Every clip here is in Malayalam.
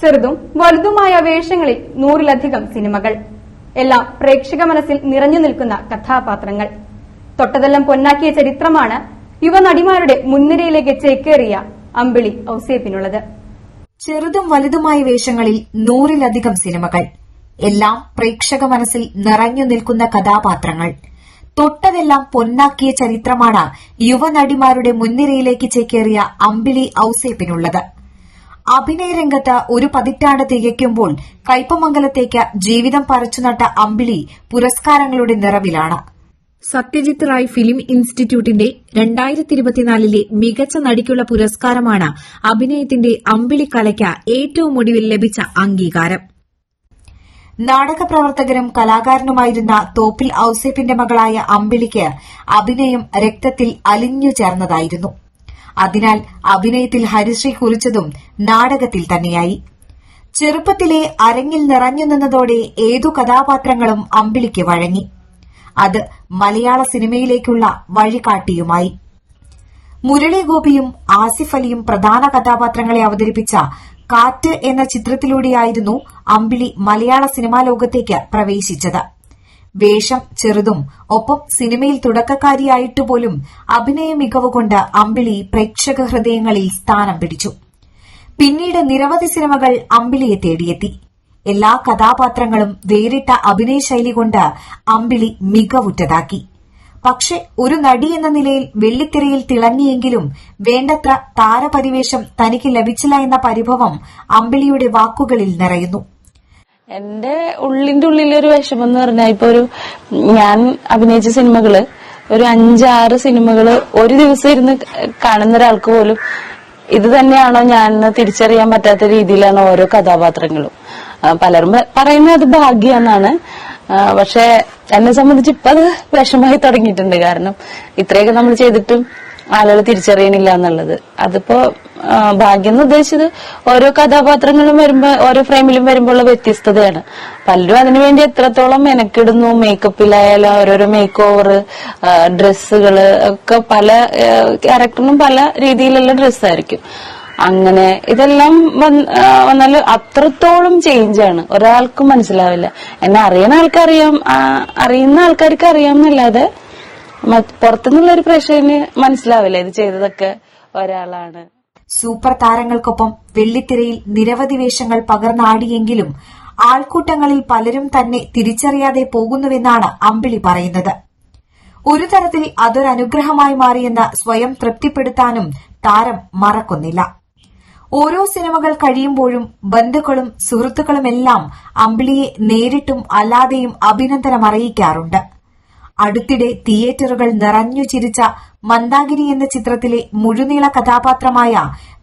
ചെറുതും വലുതുമായ വേഷങ്ങളിൽ നൂറിലധികം സിനിമകൾ. എല്ലാം പ്രേക്ഷക മനസ്സിൽ നിറഞ്ഞു നിൽക്കുന്ന കഥാപാത്രങ്ങൾ. തൊട്ടതെല്ലാം പൊന്നാക്കിയ ചരിത്രമാണ് യുവനടിമാരുടെ മുൻനിരയിലേക്ക് ചേക്കേറിയ അമ്പിളി ഔസേപ്പിനുള്ളത്. ചെറുതും വലുതുമായ വേഷങ്ങളിൽ നൂറിലധികം സിനിമകൾ. എല്ലാം പ്രേക്ഷക മനസ്സിൽ നിറഞ്ഞു നിൽക്കുന്ന കഥാപാത്രങ്ങൾ. തൊട്ടതെല്ലാം പൊന്നാക്കിയ ചരിത്രമാണ് യുവനടിമാരുടെ മുൻനിരയിലേക്ക് ചേക്കേറിയ അമ്പിളി ഔസേപ്പിനുള്ളത്. അഭിനയരംഗത്ത് ഒരു പതിറ്റാണ്ട് തികയ്ക്കുമ്പോൾ കയ്പമംഗലത്തേക്ക് ജീവിതം പറിച്ചുനട്ട അമ്പിളി പുരസ്കാരങ്ങളുടെ നിറവിലാണ്. സത്യജിത് റായ് ഫിലിം ഇൻസ്റ്റിറ്റ്യൂട്ടിന്റെ രണ്ടായിരത്തി ഇരുപത്തിനാലിലെ മികച്ച നടിക്കുള്ള പുരസ്കാരമാണ് അഭിനയത്തിന്റെ അമ്പിളി കലയ്ക്ക് ഏറ്റവും ഒടുവിൽ ലഭിച്ച അംഗീകാരം. നാടക പ്രവർത്തകനും കലാകാരനുമായിരുന്ന തോപ്പിൽ ഔസേപ്പിന്റെ മകളായ അമ്പിളിക്ക് അഭിനയം രക്തത്തിൽ അലിഞ്ഞു ചേർന്നതായിരുന്നു. അതിനാൽ അഭിനയത്തിൽ ഹരിശ്രീ കുറിച്ചതും നാടകത്തിൽ തന്നെയായി. ചെറുപ്പത്തിലെ അരങ്ങിൽ നിറഞ്ഞു നിന്നതോടെ ഏതു കഥാപാത്രങ്ങളും അമ്പിളിക്ക് വഴങ്ങി. അത് മലയാള സിനിമയിലേക്കുള്ള വഴികാട്ടിയുമായി. മുരളീഗോപിയും ആസിഫ് അലിയും പ്രധാന കഥാപാത്രങ്ങളെ അവതരിപ്പിച്ച കാറ്റ് എന്ന ചിത്രത്തിലൂടെയായിരുന്നു അമ്പിളി മലയാള സിനിമാ ലോകത്തേക്ക് പ്രവേശിച്ചത്. വേഷം ചെറുതും ഒപ്പം സിനിമയിൽ തുടക്കക്കാരിയായിട്ട് പോലും അഭിനയ മികവുകൊണ്ട് അമ്പിളി പ്രേക്ഷക ഹൃദയങ്ങളിൽ സ്ഥാനം പിടിച്ചു. പിന്നീട് നിരവധി സിനിമകൾ അമ്പിളിയെ തേടിയെത്തി. എല്ലാ കഥാപാത്രങ്ങളും വേറിട്ട അഭിനയ ശൈലി കൊണ്ട് അമ്പിളി മികവുറ്റതാക്കി. പക്ഷെ ഒരു നടി എന്ന നിലയിൽ വെള്ളിത്തിരയിൽ തിളങ്ങിയെങ്കിലും വേണ്ടത്ര താരപരിവേഷം തനിക്ക് ലഭിച്ചില്ല എന്ന പരിഭവം അമ്പിളിയുടെ വാക്കുകളിൽ നിറയുന്നു. എന്റെ ഉള്ളിന്റെ ഉള്ളിലൊരു വിഷമം എന്ന് പറഞ്ഞാൽ ഇപ്പൊ ഒരു ഞാൻ അഭിനയിച്ച സിനിമകൾ ഒരു അഞ്ചാറ് സിനിമകൾ ഒരു ദിവസം ഇരുന്ന് കാണുന്ന ഒരാൾക്ക് പോലും ഇത് തന്നെയാണോ ഞാൻ തിരിച്ചറിയാൻ പറ്റാത്ത രീതിയിലാണ് ഓരോ കഥാപാത്രങ്ങളും. പലരും പറയുന്നത് അത് ഭാഗ്യാന്നാണ്. പക്ഷെ എന്നെ സംബന്ധിച്ച് ഇപ്പൊ അത് വിഷമമായി തുടങ്ങിയിട്ടുണ്ട്. കാരണം ഇത്രയൊക്കെ നമ്മൾ ചെയ്തിട്ടും ആളുകൾ തിരിച്ചറിയണില്ല എന്നുള്ളത്. അതിപ്പോ ഭാഗ്യം എന്ന് ഉദ്ദേശിച്ചത് ഓരോ കഥാപാത്രങ്ങളും വരുമ്പോ ഓരോ ഫ്രെയിമിലും വരുമ്പോഴുള്ള വ്യത്യസ്തതയാണ്. പലരും അതിനുവേണ്ടി എത്രത്തോളം മെനക്കിടുന്നു മേക്കപ്പിലായാലും ഓരോരോ മേക്ക് ഓവർ ഡ്രസ്സുകൾ ഒക്കെ പല ക്യാരക്ടറിനും പല രീതിയിലുള്ള ഡ്രസ്സായിരിക്കും അങ്ങനെ ഇതെല്ലാം വന്നാൽ അത്രത്തോളം ചേഞ്ചാണ് ഒരാൾക്കും മനസ്സിലാവില്ല. എന്നെ അറിയുന്ന അറിയാം അറിയുന്ന ആൾക്കാർക്ക് അറിയാം എന്നല്ലാതെ പുറത്തുനിന്നുള്ള ഒരു പ്രേക്ഷകന് മനസ്സിലാവില്ല ഇത് ചെയ്തതൊക്കെ ഒരാളാണ്. സൂപ്പർ താരങ്ങൾക്കൊപ്പം വെള്ളിത്തിരയിൽ നിരവധി വേഷങ്ങൾ പകർന്നാടിയെങ്കിലും ആൾക്കൂട്ടങ്ങളിൽ പലരും തന്നെ തിരിച്ചറിയാതെ പോകുന്നുവെന്നാണ് അമ്പിളി പറയുന്നത്. ഒരു തരത്തിൽ അതൊരനുഗ്രഹമായി മാറിയെന്ന് സ്വയം തൃപ്തിപ്പെടുത്താനും താരം മറക്കുന്നില്ല. ഓരോ സിനിമകൾ കഴിയുമ്പോഴും ബന്ധുക്കളും സുഹൃത്തുക്കളുമെല്ലാം അമ്പിളിയെ നേരിട്ടും അല്ലാതെയും അഭിനന്ദനം അറിയിക്കാറുണ്ട്. അടുത്തിടെ തിയേറ്ററുകൾ നിറഞ്ഞു ചിരിച്ച മന്ദാകിനി എന്ന ചിത്രത്തിലെ മുഴുനീള കഥാപാത്രമായ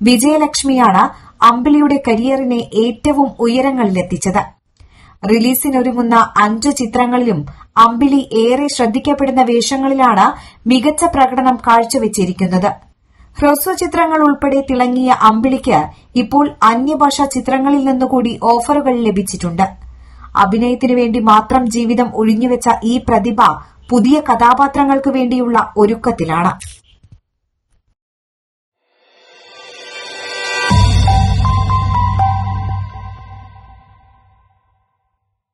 വിജയലക്ഷ്മിയാണ് അമ്പിളിയുടെ കരിയറിനെ ഏറ്റവും ഉയരങ്ങളിലെത്തിച്ചത്. റിലീസിനൊരുങ്ങുന്ന അഞ്ചു ചിത്രങ്ങളിലും അമ്പിളി ഏറെ ശ്രദ്ധിക്കപ്പെടുന്ന വേഷങ്ങളിലാണ് മികച്ച പ്രകടനം കാഴ്ചവെച്ചിരിക്കുന്നത്. ഹ്രസ്വ ചിത്രങ്ങൾ ഉൾപ്പെടെ തിളങ്ങിയ അമ്പിളിക്ക് ഇപ്പോൾ അന്യഭാഷാ ചിത്രങ്ങളിൽ നിന്നുകൂടി ഓഫറുകൾ ലഭിച്ചിട്ടുണ്ട്. അഭിനയത്തിനു വേണ്ടി മാത്രം ജീവിതം ഒഴിഞ്ഞുവെച്ച ഈ പ്രതിഭ പുതിയ കഥാപാത്രങ്ങൾക്ക് വേണ്ടിയുള്ള ഒരുക്കത്തിലാണ്